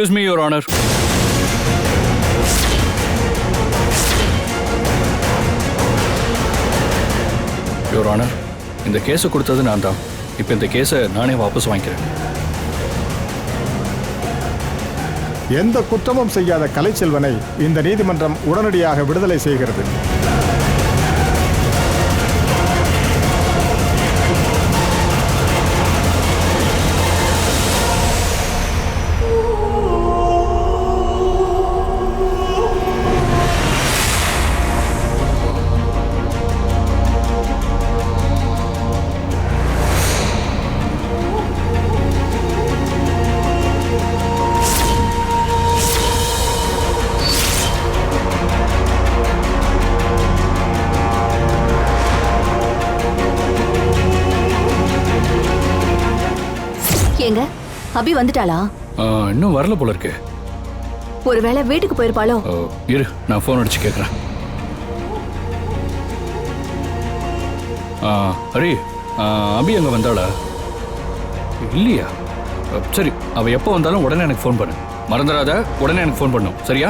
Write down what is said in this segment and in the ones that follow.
Excuse me your honour your honour இந்த கேஸை கொடுத்தது நான் தான். இப்போ இந்த கேஸை நானே வாபஸ் வாங்கிக்கிறேன். எந்த குற்றமும் செய்யாத கலைச்செல்வனை இந்த நீதிமன்றம் உடனடியாக விடுதலை செய்கிறது. அபி வந்துட்டாளா? ஆ, இன்னும் வரல போல இருக்கு. ஒருவேளை வீட்டுக்கு போயிருப்பாளோ? ஓ, இரு நான் ஃபோன் அடிச்சு கேட்குறேன் ஹரி ஆ, அபி அங்கே வந்தாளா? இல்லையா? சரி அவள் எப்போ வந்தாலும் உடனே எனக்கு ஃபோன் பண்ணு. மறந்துடாத உடனே எனக்கு ஃபோன் பண்ணும். சரியா?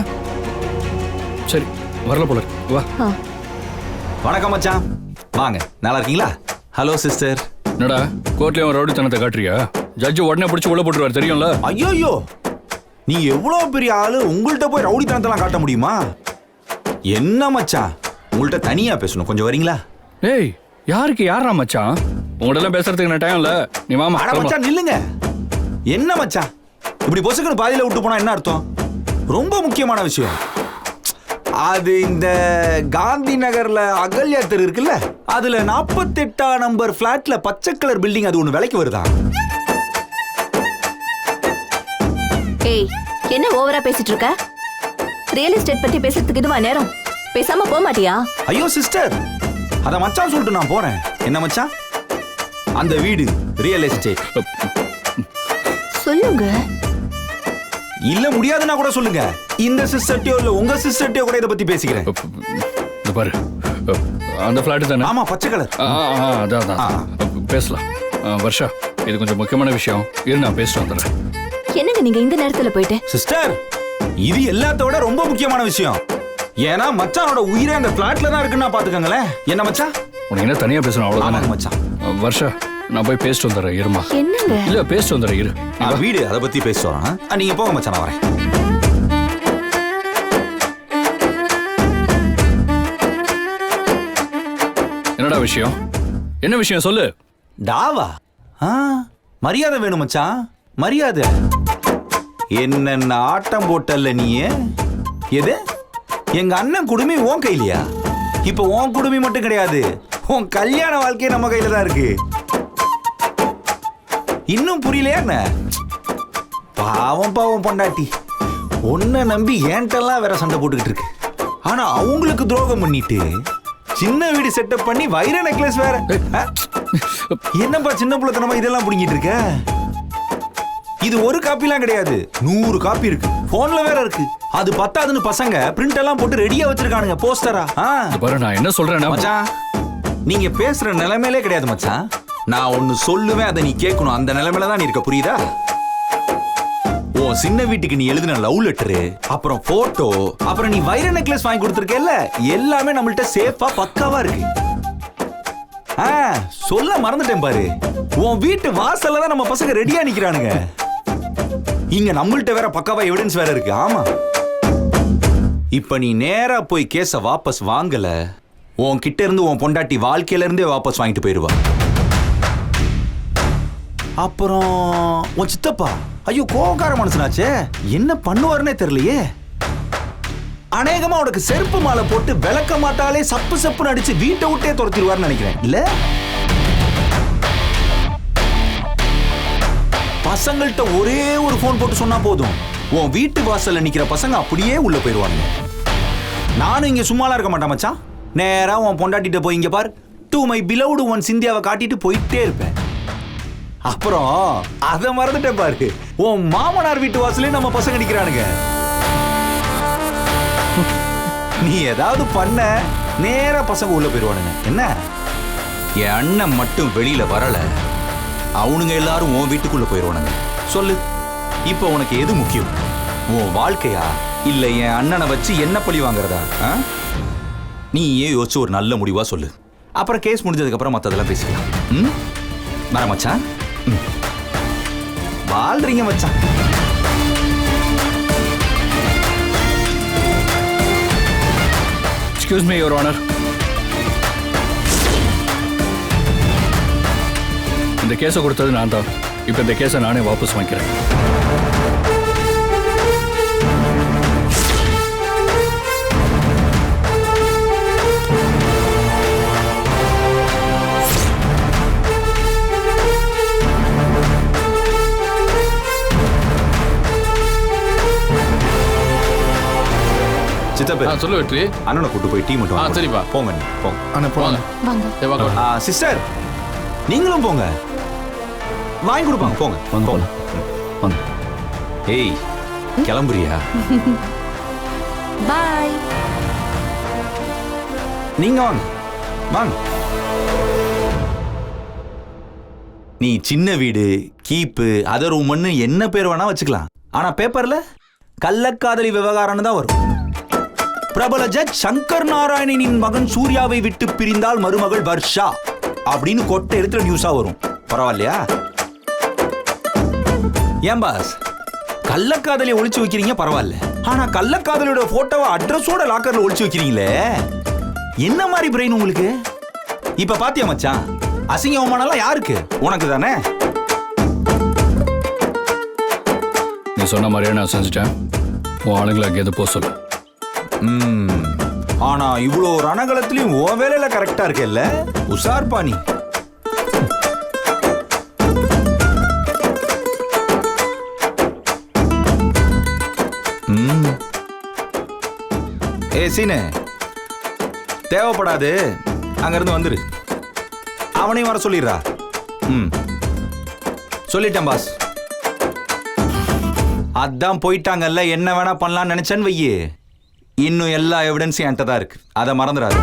சரி வரல போல இருக்கு. வா. ஆ, வணக்கம் மச்சான். வாங்க நல்லா இருக்கீங்களா? ஹலோ சிஸ்டர் என்னடா கோர்ட்லயும் ரவுடித்தனத்தை காட்டுறியா? ஜட்ஜு உடனே பிடிச்சி உள்ள போட்டுருவார் தெரியும்ல? ஐயோயோ! நீங்க எவ்வளவு பெரிய ஆளு? உங்கள்கிட்ட போய் ரவுடித்தனத்தெல்லாம் காட்ட முடியுமா? என்ன மச்சான்? உங்கள்கிட்ட தனியா பேசணும். கொஞ்சம் வரீங்களா? ஏய் யாருக்கு யாரா மச்சான்? உங்கள்ட்ட பேசுறதுக்கு நான் டைம் இல்ல. நீ மாமா அட மச்சான் நில்லுங்க. என்ன மச்சான்? இப்படி பொசுக்குன்னு பாதியில விட்டு போனா என்ன அர்த்தம்? ரொம்ப முக்கியமான விஷயம். அது இந்த காந்தி நகர்ல அகல்யா தெரு இருக்குல்ல? அதுல நாற்பத்தெட்டாம் நம்பர் பிளாட்ல பச்சை கலர் பில்டிங் அது ஒண்ணு விலைக்கு வருதா? ஏய் என்ன ஓவரா பேசிட்டு இருக்க ரியல் எஸ்டேட் பத்தி பேசுறதுக்கு இதுவா நேரம்? பேசாம போக மாட்டியா? ஐயோ சிஸ்டர். அத மச்சான் சொல்லிட்டு நான் போறேன். என்ன மச்சான்? அந்த வீடு ரியல் எஸ்டேட். சொல்லுங்க. இல்ல முடியாதுன்னா கூட சொல்லுங்க. இந்த சிஸ்டர்ட்டியோ இல்ல உங்க சிஸ்டர்ட்டியோ கூட இத பத்தி பேசிக்கிறேன். இந்த பாரு. அந்த ஃபிளாட் தானே? ஆமா பச்சை கலர் ஆ, ஆ, ஆ, அதான். பேசலாம். வர்ஷா இது கொஞ்சம் முக்கியமான விஷயம். இரு நான் பேசிட்டு வந்துடுறேன். என்னங்க நீங்க இந்த நேரத்துல போயிட்டு? சிஸ்டர் இது எல்லாத்தோட ரொம்ப முக்கியமான விஷயம். ஏன்னா மச்சானோட உயிரே அந்த பிளாட்ல தான் இருக்குன்னா பாத்துக்கங்களேன் என்ன மச்சான் உனக்கு என்ன தனியா பேசணும் அவ்வளவுதானே? ஆமாங்க மச்சான். வர்ஷா நான் போய் பேசிட்டு வந்துடுறேன் இருமா. என்னங்க? இல்ல பேசிட்டு வந்துடுறேன் இரு. ஆ, வீடு அதை பத்தி ஆ, நீங்க போங்க மச்சான் நான் வரேன். என்னடா விஷயம்? என்ன விஷயம் சொல்லு. டாவா? ஆ மரியாதை வேணும் மச்சான். மரியாதை. என்னென்ன ஆட்டம் போட்டல்ல நீ எது? எங்க அண்ணன் குடுமி உன் கையிலையா? இப்ப உன் குடுமி மட்டும் கிடையாது உன் கல்யாண வாழ்க்கையே நம்ம கையில தான் இருக்கு. இன்னும் புரியலையா என்ன? பாவம் பாவம் பொண்டாட்டி. உன்னை நம்பி ஏன்ட்டெல்லாம் வேற சண்டை போட்டுக்கிட்டு இருக்கு. ஆனா அவங்களுக்கு துரோகம் பண்ணிட்டு சின்ன வீடு செட்டப் பண்ணி வைர நெக்லஸ் வேற. என்னப்பா சின்ன பிள்ளைத்தனமா இதெல்லாம் புடிங்கிட்டு இருக்க? இது ஒரு காப்பிலாம் கிடையாது. நூறு காப்பி இருக்கு. போன்ல வேற இருக்கு. அது பத்தாதுன்னு பசங்க பிரிண்ட் எல்லாம் போட்டு ரெடியா வச்சிருக்கானுங்க போஸ்டரா பாரு நான் என்ன சொல்றேன்னா மச்சான் நீங்க பேசுற நிலைமையிலே கிடையாது மச்சான். நான் ஒன்னு சொல்லுவேன் அதை நீ கேட்கணும். அந்த நிலைமையில தான் நீ இருக்க புரியுதா? உன் சின்ன வீட்டுக்கு நீ எழுதின லவ் லெட்டரு அப்புறம் போட்டோ அப்புறம் நீ வைர நெக்லஸ் வாங்கி கொடுத்துருக்கேல்ல எல்லாமே நம்மள்ட்ட சேஃபா பக்காவா இருக்கு. சொல்ல மறந்துட்டேன் பாரு. உன் வீட்டு வாசல்ல தான் நம்ம பசங்க ரெடியா நிக்கிறானுங்க. இங்க நம்மள்ட்ட வேற பக்காவா எவிடன்ஸ் வேற இருக்கு. ஆமா. இப்ப நீ நேரா போய் கேஸ வாபஸ் வாங்கல உன் கிட்ட இருந்து உன் பொண்டாட்டி வாழ்க்கையில இருந்தே வாபஸ் வாங்கிட்டு போயிருவா அப்புறம் உன் சித்தப்பா ஐயோ கோவக்கார மனுஷனாச்சே. என்ன பண்ணுவாருன்னே தெரியலையே. அநேகமா உனக்கு செருப்பு மாலை போட்டு விளக்க மாட்டாலே சப்பு சப்புன்னு அடிச்சு வீட்டை விட்டே துரத்திடுவார்னு நினைக்கிறேன். இல்ல? பசங்கள்கிட்ட ஒரே ஒரு ஃபோன் போட்டு சொன்னா போதும். உன் வீட்டு வாசல்ல நிக்கிற பசங்க அப்படியே உள்ள போயிடுவாங்க நானும் இங்க சும்மாலாம் இருக்க மாட்டேன் மச்சான். நேரா உன் பொண்டாட்டிட்ட போய் இங்க பார். டு மை பிலவுடு ஒன் சிந்தியாவை காட்டிட்டு போயிட்டே இருப்பேன். அப்புறம் அதை மறந்துட்டேன் பாரு. உன் மாமனார் வீட்டு வாசலே நம்ம பசங்க நிக்கிறானுங்க. நீ ஏதாவது பண்ண நேரா பசங்க உள்ள போயிடுவானுங்க. என்ன? என் அண்ணன் மட்டும் வெளியில வரல. அவனுங்க எல்லாரும் உன் வீட்டுக்குள்ள போயிருவானுங்க. சொல்லு இப்போ உனக்கு எது முக்கியம்? உன் வாழ்க்கையா? இல்ல என் அண்ணனை வச்சு என்ன பழி வாங்குறதா? நீ ஏன் யோசிச்சு ஒரு நல்ல முடிவா சொல்லு. அப்புறம் கேஸ் முடிஞ்சதுக்கு அப்புறம் மத்ததெல்லாம் பேசிக்கலாம். ம்? வர மச்சான்? வாழ்றீங்க மச்சான். எக்ஸ்கியூஸ் மீ யுவர் ஆனர் இந்த கேஸை கொடுத்தது நான் தான். இப்போ இந்த கேஸை நானே வாபஸ் வாங்கிக்கிறேன். சித்தப்பே சொல்லு வெற்றி. அண்ணனை கூட்டு போய் டீ மட்டும். சரிப்பா. போங்க நீ போங்க. அண்ணா போங்க. சிஸ்டர் நீங்களும் போங்க. வாங்கி கொடுப்பாங்க போங்க. வாங்க, போங்க. வாங்க. ஏய் கிளம்புறியா? பாய். நீங்க வாங்க. வாங்க. நீ சின்ன வீடு கீப்பு அதர் ரூம்னு என்ன பேர் வேணா வச்சுக்கலாம். ஆனா பேப்பர்ல கள்ளக்காதலி விவகாரம்னு தான் வரும். பிரபல ஜட்ஜ் சங்கர் நாராயணனின் மகன் சூர்யாவை விட்டு பிரிந்தால் மருமகள் வர்ஷா அப்படின்னு கொட்டை எடுத்துல நியூஸா வரும். பரவாயில்லையா? ஏன் பாஸ்? கள்ளக்காதலியை ஒளிச்சு வைக்கிறீங்க பரவாயில்ல. ஆனா கள்ளக்காதலியோட போட்டோவை அட்ரஸோட லாக்கர்ல ஒளிச்சு வைக்கிறீங்களே? என்ன மாதிரி பிரெயின் உங்களுக்கு? இப்ப பாத்தியா மச்சான்? அசிங்க அவமானம்லாம் யாருக்கு? உனக்கு தானே? நீ சொன்ன மாதிரியே நான் செஞ்சுட்டேன். உன் ஆளுங்களை அங்கேருந்து போக சொல்லு. ம். ஆனா இவ்வளோ ரணகலத்திலயும் ஓ வேலையில கரெக்டா இருக்கல்ல? உஷார் பாணி. ஏ சீனு. தேவைப்படாது. அங்கிருந்து வந்துரு. அவனையும் வர சொல்லிடுறா. ம். சொல்லிட்டேன் பாஸ். அதான் போயிட்டாங்கல்ல என்ன வேணா பண்ணலாம்னு நினைச்சேன்னு வையே. இன்னும் எல்லா எவிடன்ஸும் என்கிட்ட தான் இருக்கு. அதை மறந்துடாது.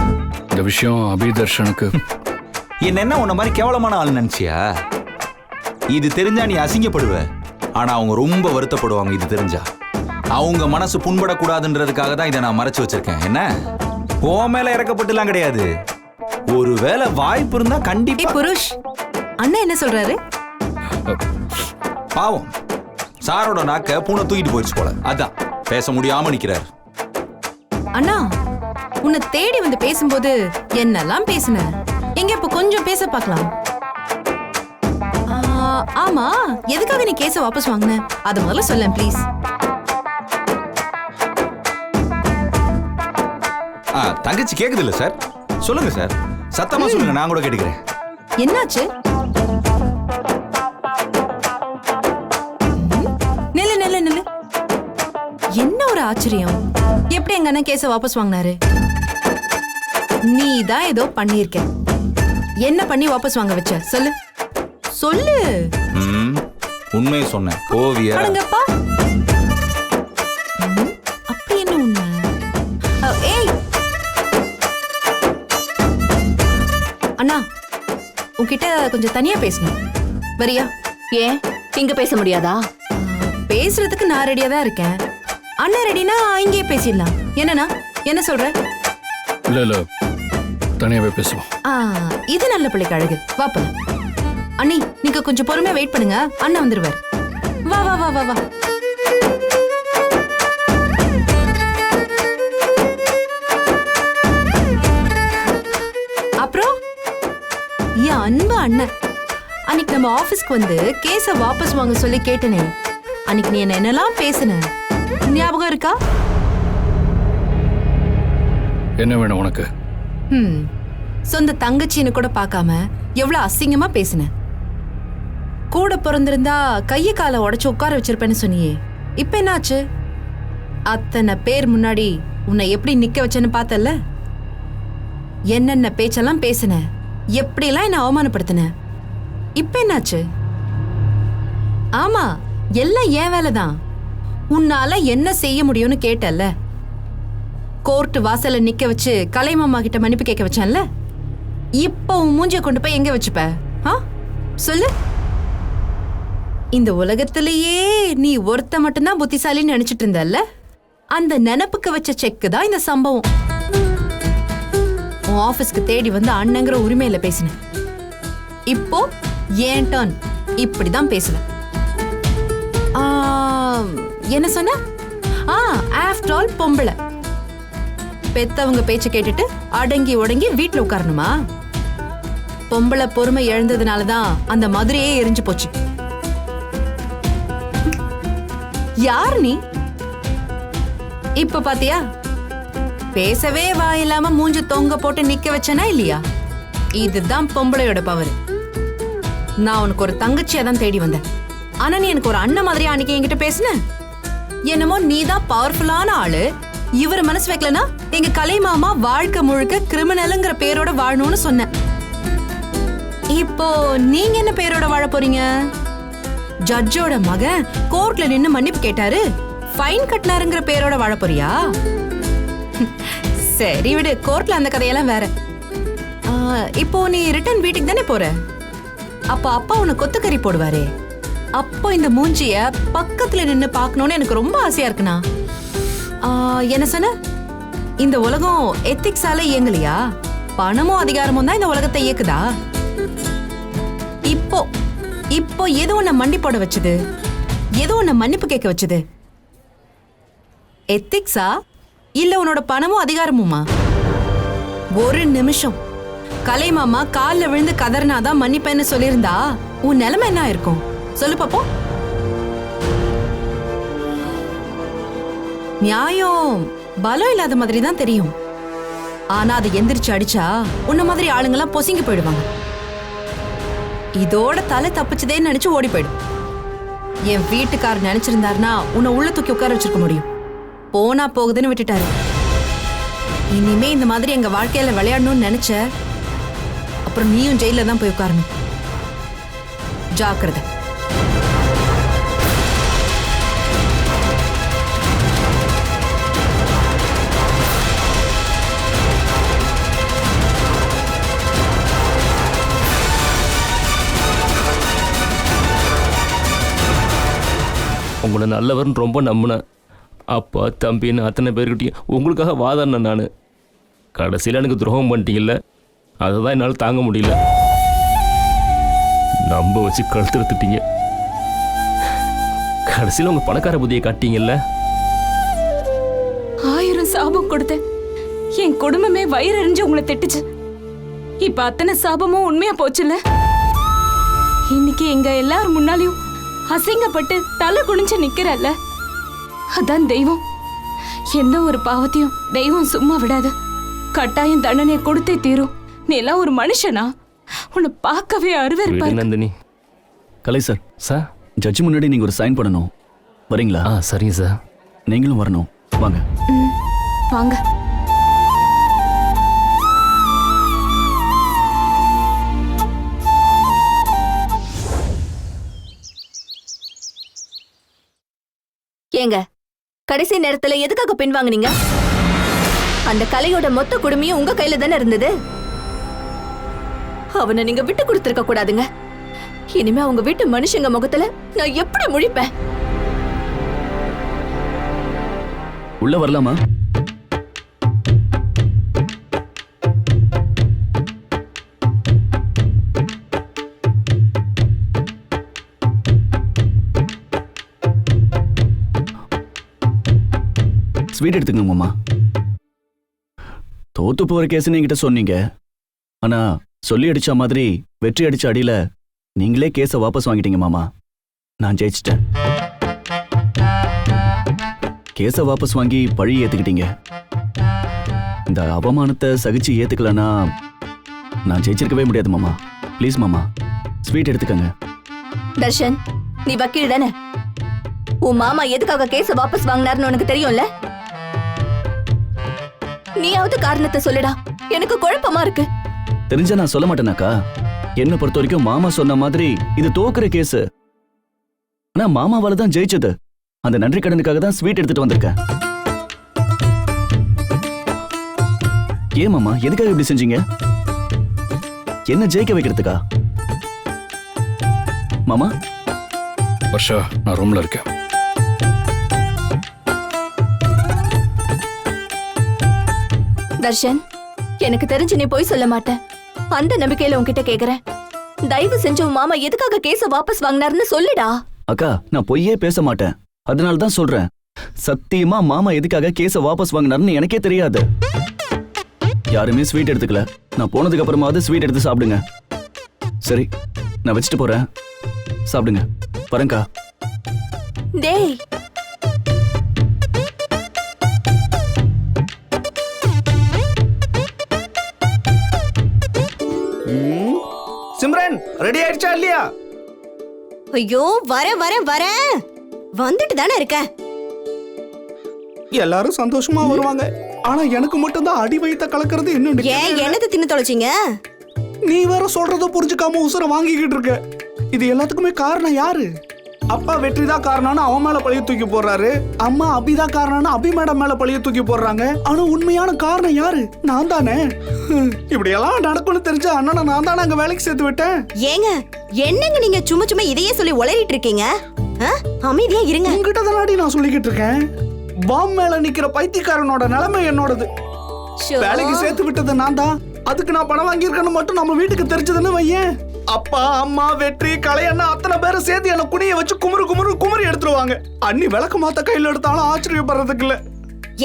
இந்த விஷயம் அபிதர்ஷனுக்கு. என்ன என்ன உன்ன மாதிரி கேவலமான ஆள் நினைச்சியா? இது தெரிஞ்சா நீ அசிங்கப்படுவ. ஆனா அவங்க ரொம்ப வருத்தப்படுவாங்க இது தெரிஞ்சா. அவங்க மனசு புண்படக்கூடாதுன்றதுக்காக தான் இதை நான் மறைச்சு வச்சிருக்கேன். என்ன? ஓ மேல இறக்கப்பட்டுலாம் கிடையாது. ஒருவேளை வாய்ப்பு இருந்தா கண்டிப்பா புருஷ். அண்ணா என்ன சொல்றாரு? பாவம். சாரோட நாக்க பூனை தூக்கிட்டு போயிடுச்சு போல. அதான். பேச முடியாம நிக்கிறார். அண்ணா உன்னை தேடி வந்து பேசும்போது என்னெல்லாம் பேசுன? எங்க இப்ப கொஞ்சம் பேச பார்க்கலாம். ஆமா. எதுக்காக நீ கேஸ வாபஸ் வாங்கின? அத முதல்ல சொல்லேன் ப்ளீஸ் தங்கச்சி கேக்குது இல்ல சார். சொல்லுங்க சார். சத்தமா சொல்லுங்க நான் கூட கேட்டுக்கிறேன். என்னாச்சு? நில்லு நில்லு நில்லு. என்ன ஒரு ஆச்சரியம்? எப்படி எங்க அண்ணன் கேஸ வாபஸ் வாங்கினாரு? நீ தான் ஏதோ பண்ணியிருக்க. என்ன பண்ணி வாபஸ் வாங்க வச்ச? சொல்லு. சொல்லு. உண்மையை சொன்னேன். ஓவியா உன்கிட்ட கொஞ்சம் தனியா பேசணும். வரியா? ஏன்? இங்க பேச முடியாதா? பேசுறதுக்கு நான் ரெடியா தான் இருக்கேன். அண்ணன் ரெடினா இங்கேயே பேசிடலாம். என்னண்ணா? என்ன சொல்ற? இல்லை இல்லை. தனியாகவே பேசுவோம். ஆ, இது நல்ல பிள்ளைக்கு அழகு. வா போலாம். அண்ணி நீங்க கொஞ்சம் பொறுமையா வெயிட் பண்ணுங்க. அண்ணன் வந்துருவார். வா வா வா வா வா. என் அன்பு அண்ணன். அன்னைக்கு நம்ம ஆபீஸ்க்கு வந்து கேஸ வாபஸ் வாங்க சொல்லி கேட்டனே. அன்னைக்கு நீ என்ன என்னெல்லாம் பேசுன? ஞாபகம் இருக்கா? என்ன வேணும் உனக்கு? ம் சொந்த தங்கச்சின்னு கூட பார்க்காம எவ்வளவு அசிங்கமா பேசுன. கூட பிறந்திருந்தா கைய காலை உடைச்சு உட்கார வச்சிருப்பேன்னு சொன்னியே. இப்ப என்னாச்சு? அத்தனை பேர் முன்னாடி உன்னை எப்படி நிக்க வச்சேன்னு பார்த்தல்ல? என்னென்ன பேச்செல்லாம் பேசுன? எப்படிலாம் என்ன அவமானப்படுத்தின? இப்ப என்னாச்சு? ஆமா எல்லாம் என் வேலைதான். உன்னால என்ன செய்ய முடியும்னு கேட்டல்ல கோர்ட் வாசல்ல நிக்க வச்சு கலைமாமா கிட்ட மன்னிப்பு கேட்க வச்சேன்ல. இப்போ உன் மூஞ்சிய கொண்டு போய் எங்க வச்சுப்ப? ஆ? சொல்லு. இந்த உலகத்திலேயே நீ ஒருத்த மட்டும்தான் புத்திசாலின்னு நினைச்சிட்டு இருந்தல்ல அந்த நினப்புக்கு வச்ச செக்கு தான் இந்த சம்பவம். உன் ஆபீஸ்க்கு தேடி வந்து அண்ணங்கிற உரிமையில பேசினேன். இப்போ ஏன் டர்ன் இப்படிதான் பேசுவேன். என்ன சொன்ன? ஆ ஆஃப்டர் ஆல் பொம்பளை. பெத்தவங்க பேச்சை கேட்டுட்டு அடங்கி உடங்கி வீட்டில் உட்காரணுமா? பொம்பளை பொறுமை இழந்ததுனால தான் அந்த மதுரையே எரிஞ்சு போச்சு. யார் நீ? இப்ப பாத்தியா? பேசவே வாயில்லாம மூஞ்சு தொங்க போட்டு நிக்க வச்சனா இல்லையா? இதுதான் பொம்பளையோட பவர் நான் உனக்கு ஒரு தங்கச்சியா தான் தேடி வந்தேன். ஆனா நீ எனக்கு ஒரு அண்ணன் மாதிரியா அன்னைக்கு என்கிட்ட பேசின? என்னமோ நீ தான் பவர்ஃபுல்லான ஆளு. இவர் மனசு வைக்கலனா எங்க கலை மாமா வாழ்க்கை முழுக்க கிரிமினலுங்கிற பேரோட வாழணும்னு சொன்னேன் இப்போ நீங்க என்ன பேரோட வாழ போறீங்க? ஜட்ஜோட மகன் கோர்ட்ல நின்னு மன்னிப்பு கேட்டாரு. ஃபைன் கட்டினாருங்கிற பேரோட வாழ போறியா? சரி விடு கோர்ட்ல அந்த கதையெல்லாம் வேற. ஆ, இப்போ நீ ரிட்டர்ன் வீட்டுக்கு தானே போற? அப்ப அப்பா உனக்கு கொத்துக்கறி போடுவாரே. அப்போ இந்த மூஞ்சிய பக்கத்துல நின்னு பார்க்கணும்னு எனக்கு ரொம்ப ஆசையா இருக்குண்ணா. ஆ, என்ன சொன்ன? இந்த உலகம் எத்திக்ஸால இயங்கலையா? பணமும் அதிகாரமும் தான் இந்த உலகத்தை இயக்குதா? இப்போ இப்போ எது உன்னை மண்டி போட வச்சது? எது உன்னை மன்னிப்பு கேட்க வச்சது? எத்திக்ஸா இல்ல உன்னோட பணமும் அதிகாரமுமா? ஒரு நிமிஷம். கலைமாமா கால்ல விழுந்து கதறினாதான் மன்னிப்பேன்னு சொல்லியிருந்தா உன் நிலைமை என்ன இருக்கும் சொல்லு பாப்போம். நியாயம் பலம் இல்லாத மாதிரி தான் தெரியும். ஆனா அதை எந்திரிச்சு அடிச்சா உன்ன மாதிரி ஆளுங்கெல்லாம் பொசுங்கி போயிடுவாங்க. இதோட தலை தப்பிச்சதேன்னு நினைச்சு ஓடி போயிடும். என் வீட்டுக்காரர் நினைச்சிருந்தாருன்னா உன்னை உள்ள தூக்கி உட்கார வச்சிருக்க முடியும். போனா போகுதுன்னு விட்டுட்டாரு. இனிமே இந்த மாதிரி எங்க வாழ்க்கையில விளையாடணும்னு நினைச்ச அப்புறம் நீயும் ஜெயில தான் போய் உட்காரணும். ஜாக்கிரதை. உங்களை நல்லவர்னு ரொம்ப நம்பினேன். அப்பா தம்பின்னு அத்தனை பேர்கிட்டையும் உங்களுக்காக வாதாடினேன் நான். கடைசியில் எனக்கு துரோகம் பண்ணிட்டீங்கல்ல அதை தான் என்னால் தாங்க முடியல. நம்ப வச்சு கழுத்துடுத்துட்டீங்க கடைசியில் உங்கள் பணக்கார புதியை காட்டிங்கல்ல ஆயிரம் சாபம் கொடுத்தேன். என் குடும்பமே வயிறறிஞ்சு உங்களை திட்டுச்சு. இப்ப அத்தனை சாபமும் உண்மையா போச்சுல்ல? இன்னைக்கு எங்க எல்லார் முன்னாலையும் அசிங்கப்பட்டு தலை குனிஞ்சு நிக்கிறல்ல? அதான் தெய்வம். எந்த ஒரு பாவத்தையும் தெய்வம் சும்மா விடாது. கட்டாயம் தண்டனையை கொடுத்தே தீரும். நீ எல்லாம் ஒரு மனுஷனா? உன்னை பார்க்கவே அருவருப்பா இருக்கு. நந்தினி. கலை சார். சார்? ஜட்ஜி முன்னாடி நீங்க ஒரு சைன் பண்ணணும் வரீங்களா? ஆ சரிங்க சார். நீங்களும் வரணும். வாங்க. வாங்க. ஏங்க கடைசி நேரத்துல எதுக்காக பின்வாங்கினீங்க அந்த கலையோட மொத்த குடுமையும் உங்க கையில தானே இருந்தது? அவனை நீங்க விட்டு கொடுத்துருக்க கூடாதுங்க. இனிமே அவங்க வீட்டு மனுஷங்க முகத்துல நான் எப்படி முழிப்பேன்? உள்ள வரலாமா? ஸ்வீட் எடுத்துக்கோங்க மாமா. தோத்து போற கேஸ்னு என்கிட்ட சொன்னீங்க. ஆனா சொல்லி அடிச்ச மாதிரி வெற்றி அடிச்ச அடியில நீங்களே கேஸை வாபஸ் வாங்கிட்டீங்க மாமா. நான் ஜெயிச்சிட்டேன். கேஸை வாபஸ் வாங்கி பழி ஏத்துக்கிட்டீங்க. இந்த அவமானத்தை சகிச்சு ஏத்துக்கலனா நான் ஜெயிச்சிருக்கவே முடியாது மாமா. ப்ளீஸ் மாமா. ஸ்வீட் எடுத்துக்கங்க. தர்ஷன் நீ வக்கீல் தானே? உன் மாமா எதுக்காக கேச வாபஸ் வாங்கினாருன்னு உனக்கு தெரியும்ல? நீயாவது காரணத்தை சொல்லுடா. எனக்கு குழப்பமா இருக்கு. தெரிஞ்சா நான் சொல்ல மாட்டேனாக்கா. என்ன பொறுத்த வரைக்கும் மாமா சொன்ன மாதிரி இது தோக்குற கேஸ். ஆனா மாமாவால தான் ஜெயிச்சது. அந்த நன்றி கடனுக்காக தான் ஸ்வீட் எடுத்துட்டு வந்திருக்கேன். ஏன் மாமா எதுக்காக இப்படி செஞ்சீங்க? என்ன ஜெயிக்க வைக்கிறதுக்கா? மாமா? வர்ஷா நான் ரூம்ல இருக்கேன். தர்ஷன் எனக்கு தெரிஞ்சு நீ போய் சொல்ல மாட்ட. அந்த நம்பிக்கையில உன்கிட்ட கேக்குறேன். தயவு செஞ்சு உன் மாமா எதுக்காக கேஸ வாபஸ் வாங்கினாருன்னு சொல்லுடா. அக்கா நான் பொய்யே பேச மாட்டேன். அதனால தான் சொல்றேன். சத்தியமா மாமா எதுக்காக கேஸ வாபஸ் வாங்கினாருன்னு எனக்கே தெரியாது. யாருமே ஸ்வீட் எடுத்துக்கல. நான் போனதுக்கு அப்புறமாவது ஸ்வீட் எடுத்து சாப்பிடுங்க. சரி நான் வச்சுட்டு போறேன். சாப்பிடுங்க. வரேன்க்கா. டேய் ரெடி ஆயிடுச்சா இல்லையா? ஐயோ வரேன் வரேன் வரேன் வந்துட்டு தானே இருக்க? எல்லாரும் சந்தோஷமா வருவாங்க. ஆனா எனக்கு மட்டும் தான் அடி வயித்த கலக்கிறது இன்னும் ஏன் என்னத்தை தின்னு தொலைச்சிங்க? நீ வேற சொல்றத புரிஞ்சுக்காம உசுர வாங்கிக்கிட்டு இருக்க. இது எல்லாத்துக்குமே காரணம் யாரு? அப்பா வெற்றி தான் காரணம்னு அவன் மேல பழிய தூக்கி போடுறாரு. அம்மா அபி தான் காரணம்னு அபி மேடம் மேல பழிய தூக்கி போடுறாங்க. ஆனா உண்மையான காரணம் யாரு? நான் தானே? இப்படி எல்லாம் நடக்கும்னு தெரிஞ்ச அண்ணனை நான் தானே அங்க வேலைக்கு சேர்த்து விட்டேன். ஏங்க என்னங்க நீங்க சும்மா சும்மா இதையே சொல்லி உளறிட்டு இருக்கீங்க? அமைதியா இருங்க. உங்ககிட்ட தானடி நான் சொல்லிக்கிட்டு இருக்கேன். பாம் மேல நிக்கிற பைத்தியக்காரனோட நிலைமை என்னோடது. வேலைக்கு சேர்த்து விட்டது நான் தான். அதுக்கு நான் பணம் வாங்கியிருக்கேன்னு மட்டும் நம்ம வீட்டுக்கு தெரிஞ்சதுன்னு வையேன். அப்பா அம்மா வெற்றி கலையண்ணா அத்தனை பேரும் சேர்த்து என்ன குனிய வச்சு குமுறு குமுறு குமுறி எடுத்துருவாங்க. அண்ணி விளக்கு மாத்த கையில எடுத்தாலும் ஆச்சரியப்படுறதுக்கு இல்ல.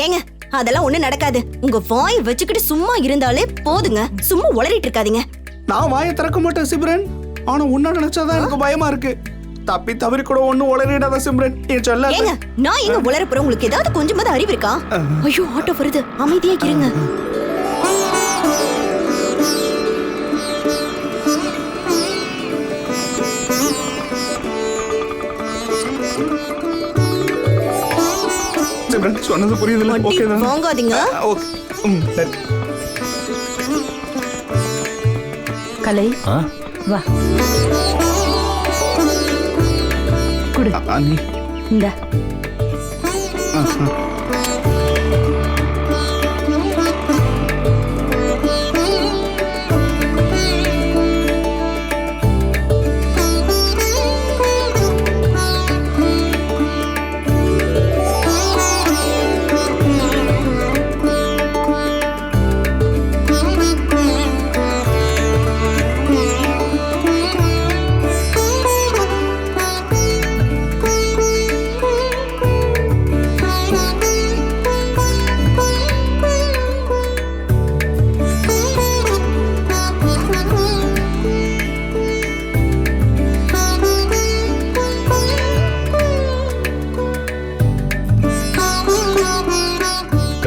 ஏங்க அதெல்லாம் ஒண்ணு நடக்காது. உங்க வாய் வச்சுக்கிட்டு சும்மா இருந்தாலே போதுங்க. சும்மா உளறிட்டு இருக்காதீங்க. நான் வாயை திறக்க மாட்டேன் சிம்ரன். ஆனா உன்ன நினைச்சாதான் எனக்கு பயமா இருக்கு. தப்பி தவறி கூட ஒண்ணும் உளறிடாத சிம்ரன். என் சொல்ல ஏங்க நான் எங்க உளற போறேன்? உங்களுக்கு ஏதாவது கொஞ்சமாவது அறிவு இருக்கா? ஐயோ ஆட்டோ வருது. அமைதியா இருங்க. சிம்ரன் சொன்னது புரியுதுல ஓகே தான்? வாங்காதீங்க. ஓகே ம் சரி. கலை ஆ? வா. குடு. அண்ணி இந்த.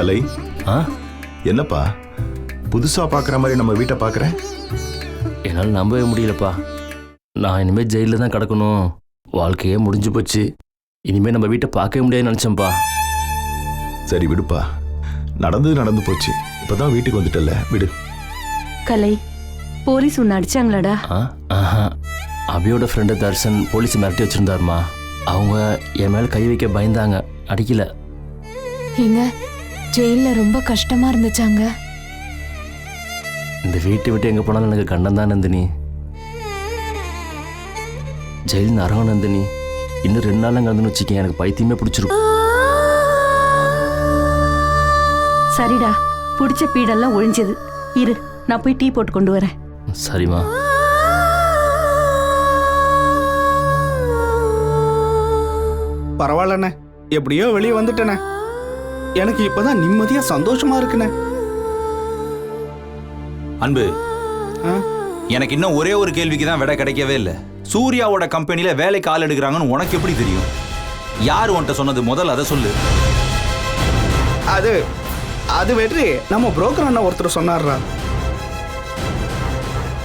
கலை? ஆ? என்னப்பா? புதுசா பாக்குற மாதிரி நம்ம வீட்டை பாக்குறேன் என்னால் நம்பவே முடியலப்பா. நான் இனிமேல் ஜெயிலில் தான் கிடக்கணும். வாழ்க்கையே முடிஞ்சு போச்சு. இனிமேல் நம்ம வீட்டை பார்க்கவே முடியாதுன்னு நினச்சேன்ப்பா. சரி விடுப்பா. நடந்தது நடந்து போச்சு. இப்பதான் வீட்டுக்கு வந்துட்டல விடு. கலை போலீஸ் உன்னை அடிச்சாங்களாடா? ஆ ஆஹா. அபியோட ஃப்ரெண்டு தர்ஷன் போலீஸ் மிரட்டி வச்சுருந்தாருமா. அவங்க என் மேலே கை வைக்க பயந்தாங்க. அடிக்கல. ஏங்க ஜெயில ரொம்ப கஷ்டமா இருந்துச்சாங்க. இந்த வீட்டை விட்டு எங்கே போனாலும் எனக்கு கண்டம் தான் நந்தினி. ஜெயில் நரகம் நந்தினி. இன்னும் ரெண்டு நாள் அங்கே வந்து வச்சுக்கேன். எனக்கு பைத்தியமே பிடிச்சிருக்கும். சரிடா. பிடிச்ச பீடெல்லாம் ஒழிஞ்சது. இரு நான் போய் டீ போட்டு கொண்டு வரேன். சரிம்மா. பரவாயில்லண்ணே. எப்படியோ வெளியே வந்துட்டேனே எனக்கு இப்பதான் நிம்மதியா சந்தோஷமா இருக்குண்ணே. அன்பு? எனக்கு இன்னும் ஒரே ஒரு கேள்விக்கு தான் விடை கிடைக்கவே இல்லை. சூர்யாவோட கம்பெனில வேலைக்கு ஆள் எடுக்கிறாங்கன்னு உனக்கு எப்படி தெரியும்? யார் உன்கிட்ட சொன்னது? முதல்ல அதை சொல்லு. அது அது வெற்றி. நம்ம புரோக்கர் அண்ணன் ஒருத்தர் சொன்னார்ரா.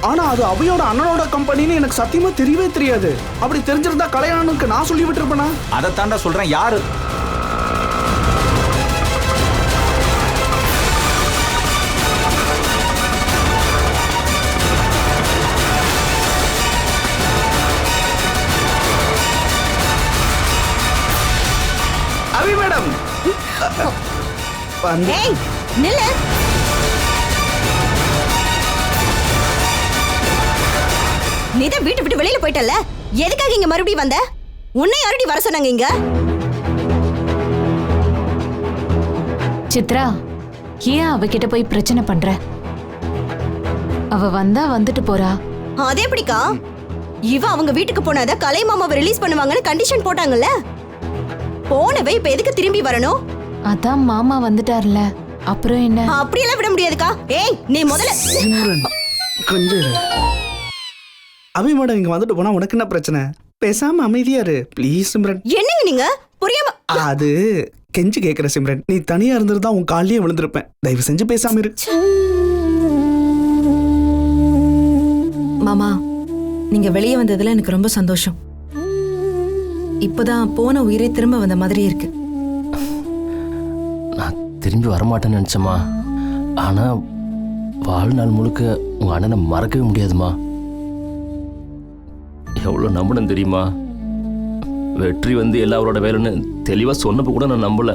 ஆனா அது அவையோட அண்ணனோட கம்பெனின்னு எனக்கு சத்தியமா தெரியவே தெரியாது. அப்படி தெரிஞ்சிருந்தா கல்யாணனுக்கு நான் சொல்லி விட்டுருப்பேனா அதை தாண்டா சொல்றேன். யாரு? வந்து ஏய் நில்லு. நீ தான் வீட்டு விட்டு வெளியில போயிட்டல்ல? எதுக்காக இங்க மறுபடியும் வந்த? உன்னை யாரடி வர சொன்னாங்க இங்க? சித்ரா ஏன் அவகிட்ட போய் பிரச்சனை பண்ற? அவ வந்தா வந்துட்டு போறா. அதே எப்படிக்கா? இவ அவங்க வீட்டுக்கு போனாத கலை மாமாவை ரிலீஸ் பண்ணுவாங்கன்னு கண்டிஷன் போட்டாங்கல்ல? போனவை இப்ப எதுக்கு திரும்பி வரணும்? அதான் மாமா வந்துட்டார்ல. அப்புறம் என்ன? அப்படியெல்லாம் விட முடியாதுக்கா. ஏய் நீ முதல்ல சிம்ரன் கொஞ்சம் இரு. அபி மேடம் இங்க வந்துட்டு போனா உனக்கு என்ன பிரச்சனை? பேசாம அமைதியா இரு. ப்ளீஸ் சிம்ரன். என்னங்க நீங்க? புரியாம அது கெஞ்சி கேக்குற சிம்ரன். நீ தனியா இருந்திருந்தா உன் கால்லயே விழுந்திருப்பேன். தயவு செஞ்சு பேசாம இரு. மாமா நீங்க வெளியே வந்ததுல எனக்கு ரொம்ப சந்தோஷம். இப்போதான் போன உயிரே திரும்ப வந்த மாதிரி இருக்கு. நான் திரும்பி வரமாட்டேன்னு நினச்சேம்மா. ஆனால் வாழ்நாள் முழுக்க உங்கள் அண்ணனை மறக்கவே முடியாதும்மா. எவ்வளோ நம்பணும் தெரியுமா? வெற்றி வந்து எல்லாரோட வேலைன்னு தெளிவாக சொன்னப்போ கூட நான் நம்பலை.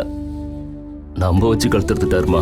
நம்ப வச்சு கழுத்தெடுத்துட்டாருமா